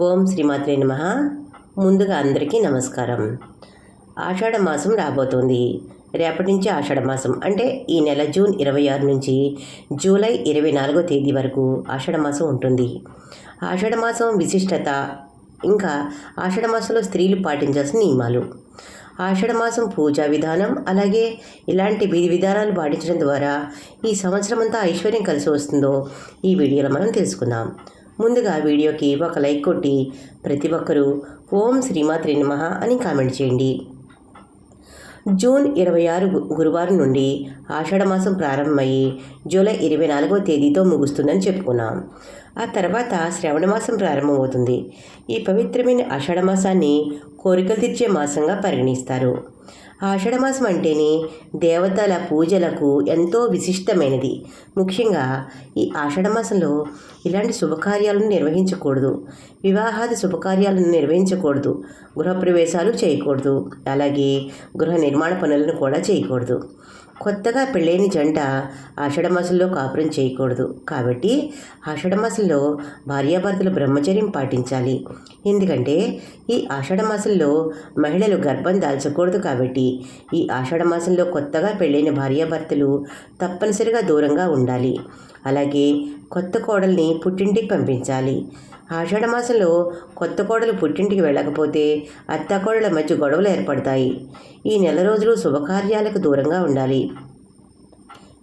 ఓం శ్రీమాత్రే నమ. ముందుగా అందరికీ నమస్కారం. ఆషాఢ మాసం రాబోతోంది. రేపటి నుంచి ఆషాఢ మాసం అంటే ఈ నెల జూన్ ఇరవై ఆరు నుంచి జూలై ఇరవై నాలుగో తేదీ వరకు ఆషాఢ మాసం ఉంటుంది. ఆషాఢ మాసం విశిష్టత ఇంకా ఆషాఢ మాసంలో స్త్రీలు పాటించాల్సిన నియమాలు. ఆషాఢ మాసం పూజా విధానం అలాగే ఇలాంటి విధి విధానాలు పాటించడం ద్వారా ఈ సంవత్సరం అంతా ఐశ్వర్యం కలిసి వస్తుందో ఈ వీడియోలో మనం తెలుసుకుందాం. ముందుగా వీడియోకి ఒక లైక్ కొట్టి ప్రతి ఒక్కరూ ఓం శ్రీమాత్రి నమ అని కామెంట్ చేయండి. జూన్ ఇరవై ఆరు గు- గురువారం నుండి ఆషాఢమాసం ప్రారంభమయ్యి జూలై ఇరవై నాలుగవ తేదీతో ముగుస్తుందని చెప్పుకున్నాం. ఆ తర్వాత శ్రవణమాసం ప్రారంభమవుతుంది. ఈ పవిత్రమైన ఆషాఢమాసాన్ని కోరికలు తీర్చే మాసంగా పరిగణిస్తారు. ఆషాఢమాసం అంటేనే దేవతల పూజలకు ఎంతో విశిష్టమైనది. ముఖ్యంగా ఈ ఆషాఢమాసంలో ఇలాంటి శుభకార్యాలను నిర్వహించకూడదు. వివాహాది శుభకార్యాలను నిర్వహించకూడదు. గృహప్రవేశాలు చేయకూడదు. అలాగే గృహ నిర్మాణ పనులను కూడా చేయకూడదు. కొత్తగా పెళ్ళైన జంట ఆషాఢమాసంలో కాపురం చేయకూడదు. కాబట్టి ఆషాఢమాసంలో భార్యాభర్తలు బ్రహ్మచర్యం పాటించాలి. ఎందుకంటే ఈ ఆషాఢమాసంలో మహిళలు గర్భం దాల్చకూడదు కాబట్టి ఈ ఆషాఢమాసంలో కొత్తగా పెళ్ళైన భార్యాభర్తలు తప్పనిసరిగా దూరంగా ఉండాలి. అలాగే కొత్త కోడల్ని పుట్టింటికి పంపించాలి. ఆషాఢమాసంలో కొత్త కోడలు పుట్టింటికి వెళ్ళకపోతే అత్తాకోడల మధ్య గొడవలు ఏర్పడతాయి. ఈ నెల రోజులు శుభకార్యాలకు దూరంగా ఉండాలి.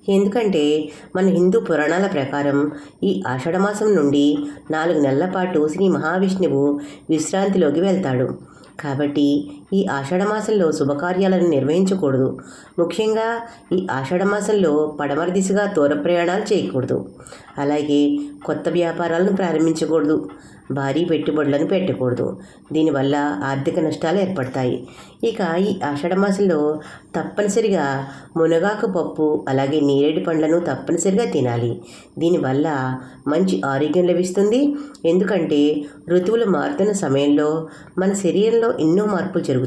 ఎందుకంటే మన హిందూ పురాణాల ప్రకారం ఈ ఆషాఢమాసం నుండి నాలుగు నెలల పాటు శ్రీ మహావిష్ణువు విశ్రాంతిలోకి వెళ్తాడు. కాబట్టి ఈ ఆషాఢమాసంలో శుభకార్యాలను నిర్వహించకూడదు. ముఖ్యంగా ఈ ఆషాఢమాసంలో పడమర దిశగా దూర ప్రయాణాలు చేయకూడదు. అలాగే కొత్త వ్యాపారాలను ప్రారంభించకూడదు. భారీ పెట్టుబడులను పెట్టకూడదు. దీనివల్ల ఆర్థిక నష్టాలు ఏర్పడతాయి. ఇక ఈ ఆషాఢమాసంలో తప్పనిసరిగా మునగాకు పప్పు అలాగే నేరేడు పండ్లను తప్పనిసరిగా తినాలి. దీనివల్ల మంచి ఆరోగ్యం లభిస్తుంది. ఎందుకంటే ఋతువులు మారుతున్న సమయంలో మన శరీరంలో ఎన్నో మార్పులు జరుగుతాయి.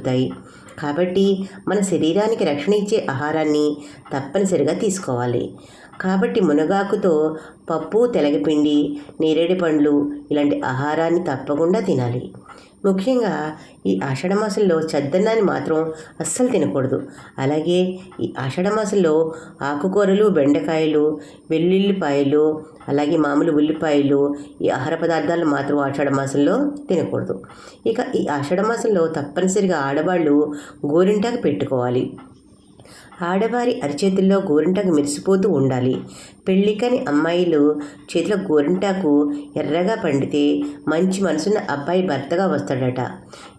కాబట్టి మన శరీరానికి రక్షణ ఇచ్చే ఆహారాన్ని తప్పనిసరిగా తీసుకోవాలి. కాబట్టి మునగాకుతో పప్పు తెలగపిండి నేరేడు పండ్లు ఇలాంటి ఆహారాన్ని తప్పకుండా తినాలి. ముఖ్యంగా ఈ ఆషాఢమాసంలో చద్దన్నాన్ని మాత్రం అస్సలు తినకూడదు. అలాగే ఈ ఆషాఢమాసంలో ఆకుకూరలు బెండకాయలు వెల్లుల్లిపాయలు అలాగే మామూలు ఉల్లిపాయలు ఈ ఆహార పదార్థాలు మాత్రం ఆషాఢమాసంలో తినకూడదు. ఇక ఈ ఆషాఢమాసంలో తప్పనిసరిగా ఆడవాళ్ళు గోరింటాకు పెట్టుకోవాలి. ఆడవారి అరిచేతుల్లో గోరింటాకు మెరిసిపోతూ ఉండాలి. పెళ్ళికని అమ్మాయిలు చేతిలో గోరింటాకు ఎర్రగా పండితే మంచి మనసున్న అబ్బాయి భర్తగా వస్తాడట.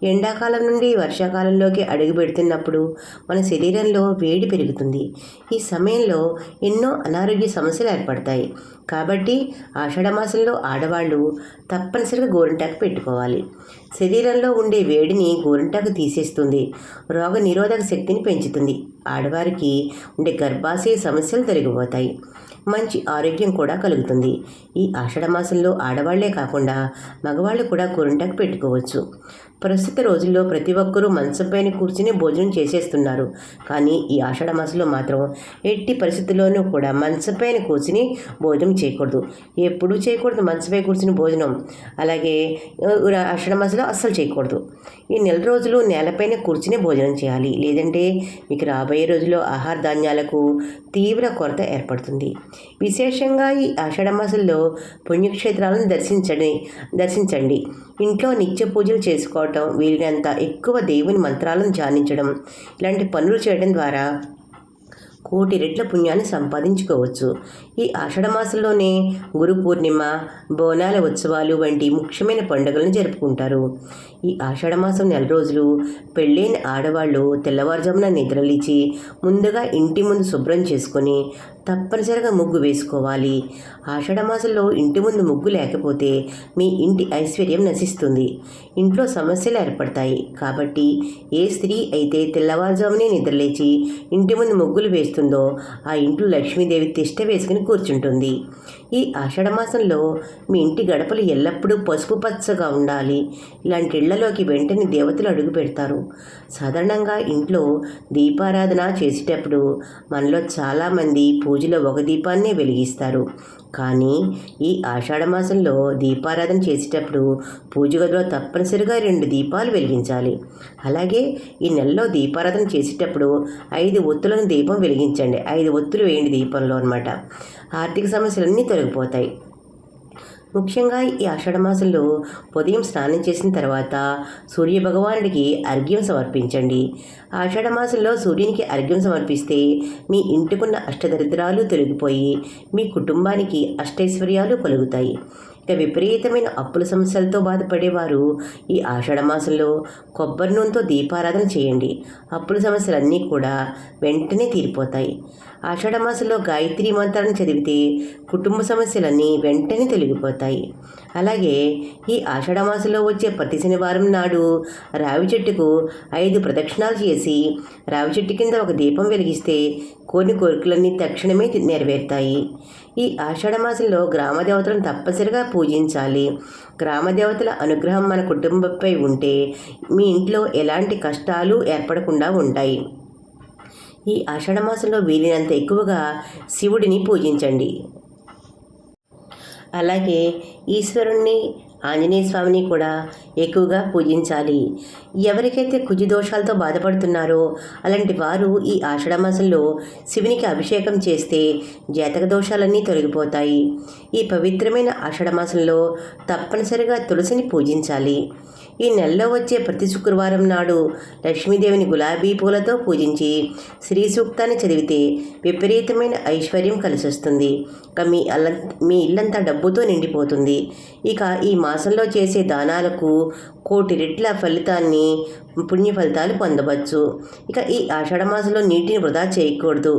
ఎండాకాలం నుండి వర్షాకాలంలోకి అడుగు పెడుతున్నప్పుడు మన శరీరంలో వేడి పెరుగుతుంది. ఈ సమయంలో ఎన్నో అనారోగ్య సమస్యలు ఏర్పడతాయి. కాబట్టి ఆషాఢమాసంలో ఆడవాళ్ళు తప్పనిసరిగా గోరింటాకు పెట్టుకోవాలి. శరీరంలో ఉండే వేడిని గోరింటాకు తీసేస్తుంది. రోగ నిరోధక శక్తిని పెంచుతుంది. ఆడవారికి ఉండే గర్భాశయ సమస్యలు తొలగిపోతాయి. మంచి ఆరోగ్యం కూడా కలుగుతుంది. ఈ ఆషాఢమాసంలో ఆడవాళ్ళే కాకుండా మగవాళ్ళు కూడా గోరింటాకు పెట్టుకోవచ్చు. ప్రస్తుత రోజుల్లో ప్రతి ఒక్కరూ మంచంపైన కూర్చుని భోజనం చేసేస్తున్నారు. కానీ ఈ ఆషాఢ మాసంలో మాత్రం ఎట్టి పరిస్థితుల్లోనూ కూడా మంచంపైన కూర్చుని భోజనం చేయకూడదు. ఎప్పుడూ చేయకూడదు మంచంపై కూర్చుని భోజనం. అలాగే ఆషాఢ మాసంలో అస్సలు చేయకూడదు. ఈ నెల రోజులు నేలపైన కూర్చుని భోజనం చేయాలి. లేదంటే మీకు రాబోయే రోజుల్లో ఆహార ధాన్యాలకు తీవ్ర కొరత ఏర్పడుతుంది. విశేషంగా ఈ ఆషాఢ మాసంలో పుణ్యక్షేత్రాలను దర్శించండి దర్శించండి. ఇంట్లో నిత్య పూజలు చేసుకోవడం చేసుకోవటం వీలైనంత ఎక్కువ దేవుని మంత్రాలను ధ్యానించడం ఇలాంటి పనులు చేయడం ద్వారా కోటి రెట్ల పుణ్యాన్ని సంపాదించుకోవచ్చు. ఈ ఆషాఢమాసంలోనే గురు పూర్ణిమ బోనాల ఉత్సవాలు వంటి ముఖ్యమైన పండుగలను జరుపుకుంటారు. ఈ ఆషాఢమాసం నెల రోజులు పెళ్ళైన ఆడవాళ్ళు తెల్లవారుజామున నిద్రలేచి ముందుగా ఇంటి ముందు శుభ్రం చేసుకొని తప్పనిసరిగా ముగ్గు వేసుకోవాలి. ఆషాఢమాసంలో ఇంటి ముందు ముగ్గు లేకపోతే మీ ఇంటి ఐశ్వర్యం నశిస్తుంది. ఇంట్లో సమస్యలు ఏర్పడతాయి. కాబట్టి ఏ స్త్రీ అయితే తెల్లవారుజామునే నిద్రలేచి ఇంటి ముందు ముగ్గులు వేస్తుందో ఆ ఇంట్లో లక్ష్మీదేవి తిష్ట వేసుకుని కూర్చుంటుంది. ఈ ఆషాఢమాసంలో మీ ఇంటి గడపలు ఎల్లప్పుడూ పసుపు పచ్చగా ఉండాలి. ఇలాంటి ఇళ్ళలోకి వెంటనే దేవతలు అడుగు పెడతారు. సాధారణంగా ఇంట్లో దీపారాధన చేసేటప్పుడు మనలో చాలామంది పూజలో ఒక దీపాన్నే వెలిగిస్తారు. కానీ ఈ ఆషాఢ మాసంలో దీపారాధన చేసేటప్పుడు పూజ గదిలో తప్పనిసరిగా రెండు దీపాలు వెలిగించాలి. అలాగే ఈ నెలలో దీపారాధన చేసేటప్పుడు ఐదు ఒత్తులను దీపం వెలిగించండి. ఐదు ఒత్తులు వేయండి దీపంలో అనమాట ఆర్థిక సమస్యలన్నీ తొలగిపోతాయి. ముఖ్యంగా ఈ ఆషాఢ మాసంలో ఉదయం స్నానం చేసిన తర్వాత సూర్య భగవానుడికి అర్ఘ్యం సమర్పించండి. ఆషాఢ మాసంలో సూర్యునికి అర్ఘ్యం సమర్పిస్తే మీ ఇంటికున్న అష్టదరిద్రాలు తొలగిపోయి మీ కుటుంబానికి అష్టైశ్వర్యాలు కలుగుతాయి. ఇక విపరీతమైన అప్పుల సమస్యలతో బాధపడేవారు ఈ ఆషాఢ మాసంలో కొబ్బరి నూనెతో దీపారాధన చేయండి. అప్పుల సమస్యలన్నీ కూడా వెంటనే తీరిపోతాయి. ఆషాఢ మాసంలో గాయత్రి మంత్రాన్ని చదివితే కుటుంబ సమస్యలన్నీ వెంటనే తొలగిపోతాయి. అలాగే ఈ ఆషాఢ మాసంలో వచ్చే ప్రతి శనివారం నాడు రావి చెట్టుకు ఐదు ప్రదక్షిణాలు చేసి రావి చెట్టు కింద ఒక దీపం వెలిగిస్తే కొన్ని కోరికలన్నీ తక్షణమే నెరవేరుతాయి. ఈ ఆషాఢ మాసంలో గ్రామ దేవతలను తప్పనిసరిగా పూజించాలి. గ్రామ దేవతల అనుగ్రహం మన కుటుంబంపై ఉంటే మీ ఇంట్లో ఎలాంటి కష్టాలు ఏర్పడకుండా ఉంటాయి. ఈ ఆషాఢమాసంలో వీలినంత వీలైనంత ఎక్కువగా శివుడిని పూజించండి. అలాగే ఈశ్వరుణ్ణి ఆంజనేయ స్వామిని కూడా ఎక్కువగా పూజించాలి. ఎవరికైతే కుజి దోషాలతో బాధపడుతున్నారో అలాంటి వారు ఈ ఆషాఢమాసంలో శివునికి అభిషేకం చేస్తే జాతక దోషాలన్నీ తొలగిపోతాయి. ఈ పవిత్రమైన ఆషాఢమాసంలో తప్పనిసరిగా తులసిని పూజించాలి. ఈ నెలలో వచ్చే ప్రతి శుక్రవారం నాడు లక్ష్మీదేవిని గులాబీ పూలతో పూజించి శ్రీ సూక్తాన్ని చదివితే విపరీతమైన ఐశ్వర్యం కలిసొస్తుంది. ఇక మీ అల్ల మీ ఇల్లంతా డబ్బుతో నిండిపోతుంది. ఇక ఈ మాసంలో చేసే దానాలకు కోటి రెట్ల ఫలితాన్ని పుణ్య ఫలితాలు పొందవచ్చు. ఇక ఈ ఆషాఢ మాసంలో నీటిని వృధా చేయకూడదు.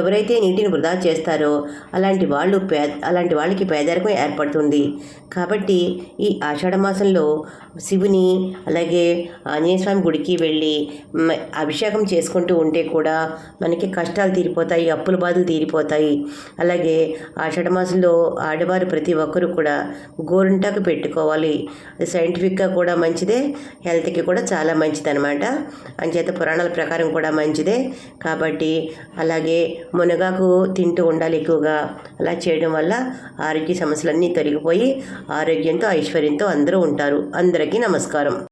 ఎవరైతే నీటిని వృధా చేస్తారో అలాంటి వాళ్ళు పే అలాంటి వాళ్ళకి పేదరికం ఏర్పడుతుంది. కాబట్టి ఈ ఆషాఢ మాసంలో శివుని అలాగే ఆంజనేయ స్వామి గుడికి వెళ్ళి అభిషేకం చేసుకుంటూ ఉంటే కూడా మనకి కష్టాలు తీరిపోతాయి అప్పుల బాధలు తీరిపోతాయి. అలాగే ఆషాఢమాసంలో ఆడవారు ప్రతి ఒక్కరూ కూడా గోరింటాకు పెట్టుకోవాలి. సైంటిఫిక్గా కూడా మంచిదే హెల్త్కి కూడా చాలా మంచిది అనమాట అంచేత పురాణాల ప్రకారం కూడా మంచిదే. కాబట్టి అలాగే మునగాకు తింటూ ఉండాలి ఎక్కువగా. అలా చేయడం వల్ల ఆరోగ్య సమస్యలన్నీ తొలగిపోయి ఆరోగ్యంతో ఐశ్వర్యంతో అందరూ ఉంటారు. అందరూ అందరికీ నమస్కారం.